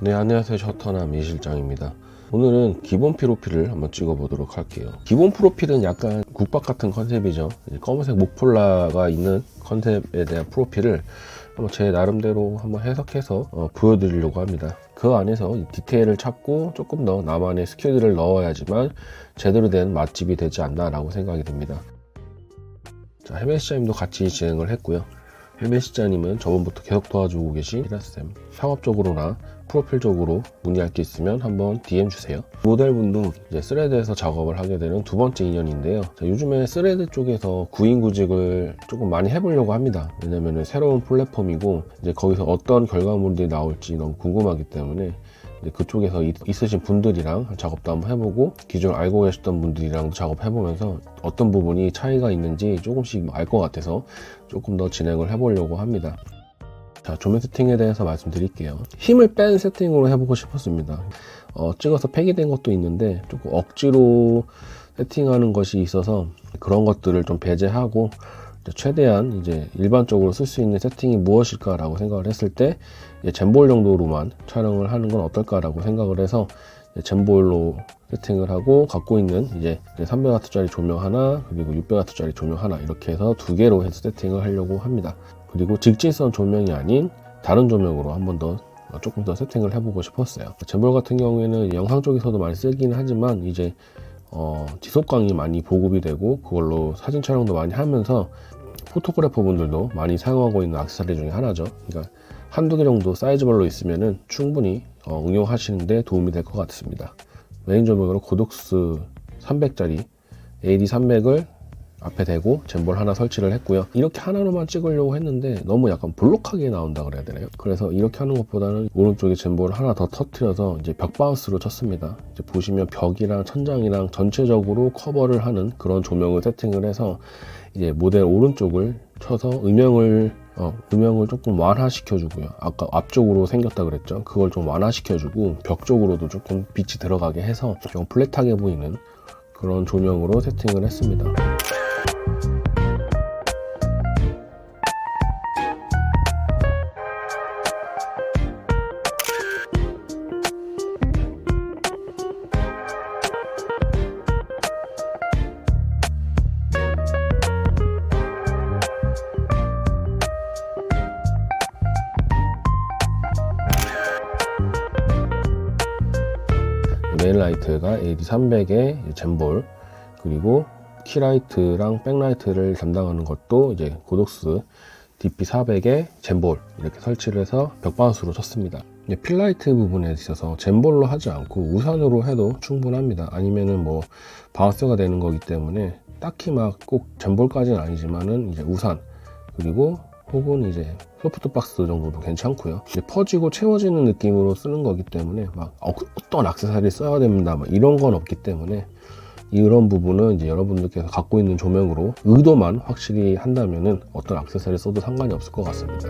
네, 안녕하세요. 셔터남 이 실장입니다. 오늘은 기본 프로필을 한번 찍어보도록 할게요. 기본 프로필은 약간 국밥 같은 컨셉이죠. 검은색 목폴라가 있는 컨셉에 대한 프로필을 한번 제 나름대로 한번 해석해서 어, 보여드리려고 합니다. 그 안에서 이 디테일을 찾고 조금 더 나만의 스킬들을 넣어야지만 제대로 된 맛집이 되지 않나 라고 생각이 듭니다. 자, 해메 시장님도 같이 진행을 했고요. 헬멧 시장님은 저번부터 계속 도와주고 계신 히라쌤 상업적으로나 프로필적으로 문의할 게 있으면 한번 DM 주세요. 모델분도 이제 스레드에서 작업을 하게 되는 두 번째 인연인데요. 자, 요즘에 스레드 쪽에서 구인구직을 조금 많이 해보려고 합니다. 왜냐면 새로운 플랫폼이고 이제 거기서 어떤 결과물들이 나올지 너무 궁금하기 때문에 그쪽에서 이- 있으신 분들이랑 작업도 한번 해보고 기존 알고 계셨던 분들이랑도 작업해보면서 어떤 부분이 차이가 있는지 조금씩 알 것 같아서 조금 더 진행을 해보려고 합니다. 자, 조명 세팅에 대해서 말씀드릴게요. 힘을 뺀 세팅으로 해보고 싶었습니다. 어, 찍어서 폐기된 것도 있는데 조금 억지로 세팅하는 것이 있어서 그런 것들을 좀 배제하고 최대한 이제 일반적으로 쓸 수 있는 세팅이 무엇일까라고 생각을 했을 때 젠볼 정도로만 촬영을 하는 건 어떨까라고 생각을 해서 젠볼로 세팅을 하고 갖고 있는 이제 300W짜리 조명 하나 그리고 600W짜리 조명 하나 이렇게 해서 두 개로 해서 세팅을 하려고 합니다. 그리고 직진선 조명이 아닌 다른 조명으로 한 번 더 조금 더 세팅을 해보고 싶었어요. 젠볼 같은 경우에는 영상 쪽에서도 많이 쓰기는 하지만 이제 어, 지속광이 많이 보급이 되고 그걸로 사진 촬영도 많이 하면서 포토그래퍼 분들도 많이 사용하고 있는 액세서리 중에 하나죠. 그러니까 한두 개 정도 사이즈별로 있으면은 충분히 어, 응용하시는데 도움이 될 것 같습니다. 메인 조명으로 고독스 300짜리 AD 300을 앞에 대고 젠볼 하나 설치를 했고요. 이렇게 하나로만 찍으려고 했는데 너무 약간 볼록하게 나온다 그래야 되나요? 그래서 이렇게 하는 것보다는 오른쪽에 젠볼을 하나 더 터트려서 이제 벽 바운스로 쳤습니다. 이제 보시면 벽이랑 천장이랑 전체적으로 커버를 하는 그런 조명을 세팅을 해서 이제 모델 오른쪽을 쳐서 음영을 어, 음영을 조금 완화시켜주고요. 아까 앞쪽으로 생겼다 그랬죠. 그걸 좀 완화시켜주고 벽 쪽으로도 조금 빛이 들어가게 해서 좀 플랫하게 보이는 그런 조명으로 세팅을 했습니다. 메인 라이트가 AD300의 젠볼 그리고 키라이트랑 백라이트를 담당하는 것도 이제 고독스 DP400의 젠볼 이렇게 설치를 해서 벽바운스로 쳤습니다. 필라이트 부분에 있어서 젠볼로 하지 않고 우산으로 해도 충분합니다. 아니면은 뭐 바운스가 되는 거기 때문에 딱히 막 꼭 젠볼까지는 아니지만은 이제 우산 그리고 혹은 이제 소프트 박스 정도도 괜찮고요. 퍼지고 채워지는 느낌으로 쓰는 거기 때문에 막 어, 어떤 액세서리 써야 됩니다. 막 이런 건 없기 때문에 이런 부분은 이제 여러분들께서 갖고 있는 조명으로 의도만 확실히 한다면은 어떤 액세서리 써도 상관이 없을 것 같습니다.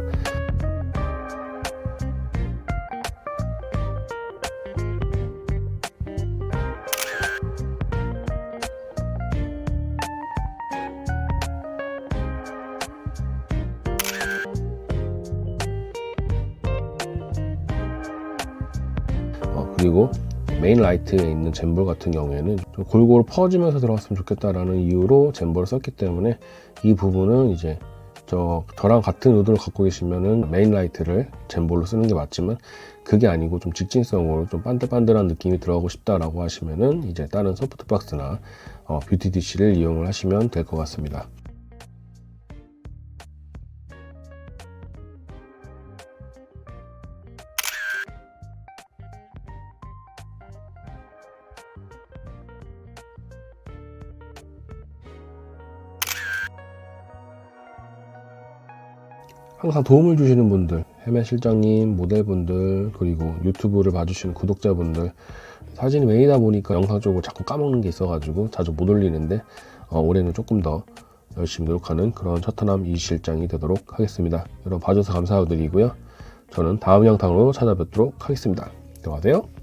그리고 메인 라이트에 있는 젠볼 같은 경우에는 좀 골고루 퍼지면서 들어갔으면 좋겠다라는 이유로 젠볼을 썼기 때문에 이 부분은 이제 저 저랑 같은 의도를 갖고 계시면은 메인 라이트를 젠볼로 쓰는 게 맞지만 그게 아니고 좀 직진성으로 좀 반들반들한 느낌이 들어가고 싶다라고 하시면은 이제 다른 소프트박스나 어, 뷰티 DC를 이용을 하시면 될 것 같습니다. 항상 도움을 주시는 분들, 해매 실장님, 모델분들, 그리고 유튜브를 봐주시는 구독자분들, 사진이 메이다 보니까 영상 쪽으로 자꾸 까먹는 게 있어가지고 자주 못 올리는데, 어, 올해는 조금 더 열심히 노력하는 그런 셔터남 이 실장이 되도록 하겠습니다. 여러분 봐줘서 감사드리고요. 저는 다음 영상으로 찾아뵙도록 하겠습니다. 들어가세요.